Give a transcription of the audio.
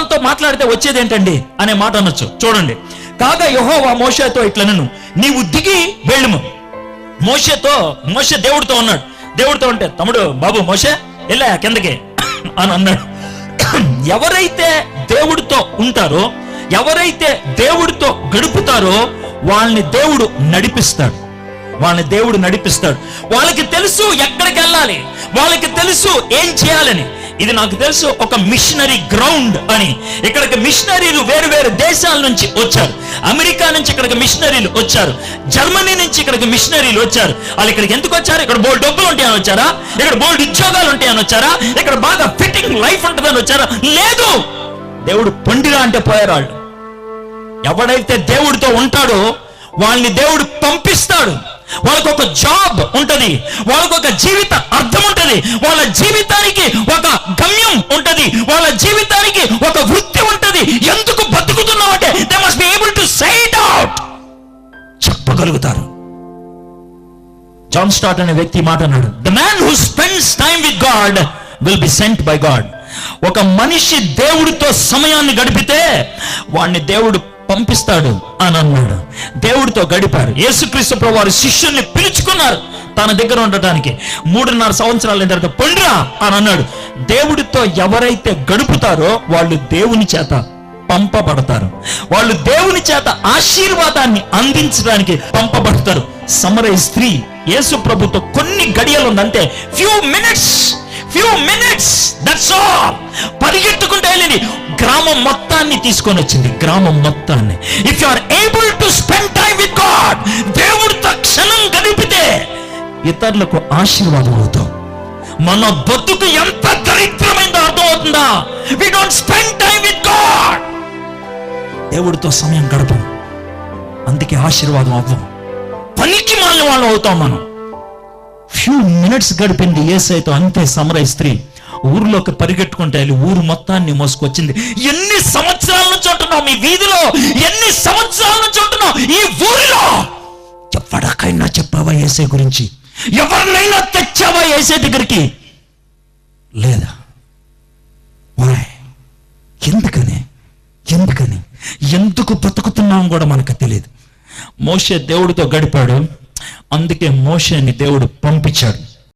సాతాన్తో మాట్లాడితే వచ్చేది ఏంటండి అనే మాట అనొచ్చు. చూడండి. కాగా యెహోవా మోషేతో ఇట్లనను నీవు దిగి వెళ్ళము. మోషేతో మోషే దేవుడితో ఉన్నాడు దేవుడితో ఉంటే తమ్ముడు బాబు మోషే వెళ్ళా కిందకి. అని అన్నాడు. ఎవరైతే దేవుడితో ఉంటారో ఎవరైతే దేవుడితో గడుపుతారో వాళ్ళని దేవుడు నడిపిస్తాడు. వాళ్ళని దేవుడు నడిపిస్తాడు. వాళ్ళకి తెలుసు ఎక్కడికి వెళ్ళాలి. వాళ్ళకి తెలుసు ఏం చేయాలని. ఇది నాకు తెలుసు ఒక మిషనరీ గ్రౌండ్ అని. ఇక్కడికి మిషనరీలు వేరు వేరు దేశాల నుంచి వచ్చారు. అమెరికా నుంచి ఇక్కడికి మిషనరీలు వచ్చారు. జర్మనీ నుంచి ఇక్కడికి మిషనరీలు వచ్చారు. వాళ్ళు ఇక్కడికి ఎందుకు వచ్చారు? ఇక్కడ బోల్డ్ డబ్బులు ఉంటాయని వచ్చారా? ఇక్కడ బోల్డ్ ఉద్యోగాలు ఉంటాయని వచ్చారా? ఇక్కడ బాగా ఫిట్టింగ్ లైఫ్ ఉంటుందని వచ్చారా? లేదు! దేవుడు పండిరా అంటే పోయారు వాళ్ళు. ఎవడైతే దేవుడితో ఉంటాడో వాళ్ళని దేవుడు పంపిస్తాడు. వాళ్ళకు ఒక జాబ్ ఉంటది. వాళ్ళకు ఒక జీవిత అర్థం ఉంటది వాళ్ళ జీవితానికి ఒక గమ్యం ఉంటది వాళ్ళ జీవితానికి ఒక వృత్తి ఉంటుంది. ఎందుకు బతుకుతున్నావు అంటే they must be able to side out చెప్పగలుగుతారు. జాన్ స్టార్ట్ అనే వ్యక్తి మాట అన్నాడు. The man who spends time with God will be sent by God ఒక మనిషి దేవుడితో సమయాన్ని గడిపితే వాడిని దేవుడు పంపిస్తాడు అని అన్నాడు. దేవుడితో గడిపారు. యేసుక్రీస్తు ప్రభు వారి శిష్యుల్ని పిలుచుకున్నారు. తన దగ్గర ఉండటానికి మూడున్నర సంవత్సరాల తర్వాత పండురా అని అన్నాడు. దేవుడితో ఎవరైతే గడుపుతారో వాళ్ళు దేవుని చేత పంపబడతారు. వాళ్ళు దేవుని చేత ఆశీర్వాదాన్ని అందించడానికి పంపబడతారు. సమరయ స్త్రీ యేసు ప్రభుతో కొన్ని గడియలు ఉందంటే few minutes few minutes that's all పరిగెత్తుకుంటే వెళ్ళింది. గ్రామం మొత్తాన్ని తీసుకొని వచ్చింది. గ్రామం మొత్తాన్ని. If you are able to spend ఇతరులకు ఆశీర్వాదం అవుతాం. మన బతుకు ఎంత దరిద్రమైందో అర్థమవుతుందా? We don't spend time with God దేవుడితో సమయం గడపం. అందుకే ఆశీర్వాదం అవ్వం. పనికి మాలిన వాళ్ళు అవుతాం మనం. ఫ్యూ మినిట్స్ గడిపింది ఏసైతో అంతే సమరయ స్త్రీ. ఊర్లోకి పరిగెట్టుకుంటే వెళ్ళి ఊరు మొత్తాన్ని మోసుకొచ్చింది. ఎన్ని సంవత్సరాల నుంచి ఉంటున్నావు మీ వీధిలో? ఎన్ని సంవత్సరాల నుంచి ఉంటున్నావు ఈ ఊరిలో? ఎవరికైనా చెప్పావా ఏసే గురించి? ఎవరినైనా తెచ్చావా ఏసే దగ్గరికి? లేదా? ఎందుకని? ఎందుకని? ఎందుకు బతుకుతున్నాం కూడా మనకు తెలియదు. మోసే దేవుడితో గడిపాడు. అందుకే మోషేని దేవుడు పంపించాడు.